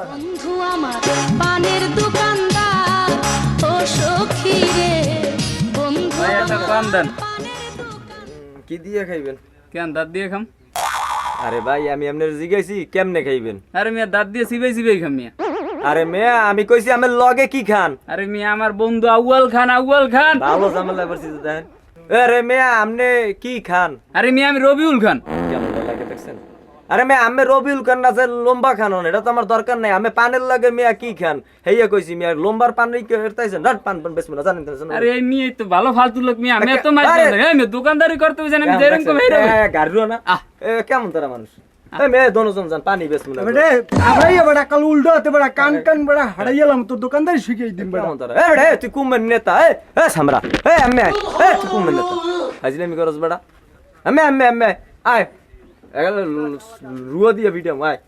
বন্ধু আমার পানের দোকানদার ও সখী রে। বন্ধু পান দেন। পানের কি দিয়ে খাইবেন? কেন দাঁত দিয়ে খাম? আরে ভাই আমি আপনার জিজ্ঞাসি কেমনে খাইবেন? আরে মিয়া দাঁত দিয়ে সিবাই সিবাই খাম মিয়া। আরে মেয়া আমি কইছি আমার লগে কি খান? আরে মিয়া আমার বন্ধু আউয়াল খান আউয়াল খান। ভালো ঝামেলা করছি তো দেখেন। আরে মেয়া আপনি কি খান? আরে মিয়া আমি রবিউল খান। কেমন লাগে দেখছেন? আরে মেয়া আমি রবিউল খান না যে লম্বা খান হন, এটা তো আমার দরকার নাই। আমি পানের লাগে মেয়া কি খান? হেইয়া কইছি মেয়া লম্বার পান রেখে এরতাইছেন রাট পান পান বেশি না জানেন তো জানেন আরে এই এই তো ভালো ফালতু লোক মিয়া। আমি আরে! হ্যাঁ মিয়া দোকানদারি করতে জানি আমি যেরকম হেরে গাড়িও না। এ, কেমন তারা মানুষ? পানি বেশ না বেটে আড়াইয়া বেটা কাল উল্টো হতে বেটা কান কান বেটা হারাইয়ালাম তোর দোকানদারি শিখিয়ে দিন বেটা। তারা? এ বেটা তুই কুম্মের নেতা এ এ সামরা। এ আম্মে এ তুই কুম্মের নেতা। হাজিলামি করস বেটা। আম্মে আম্মে আম্মে আয়। রুয়া দিয়ে ভিডিও আয়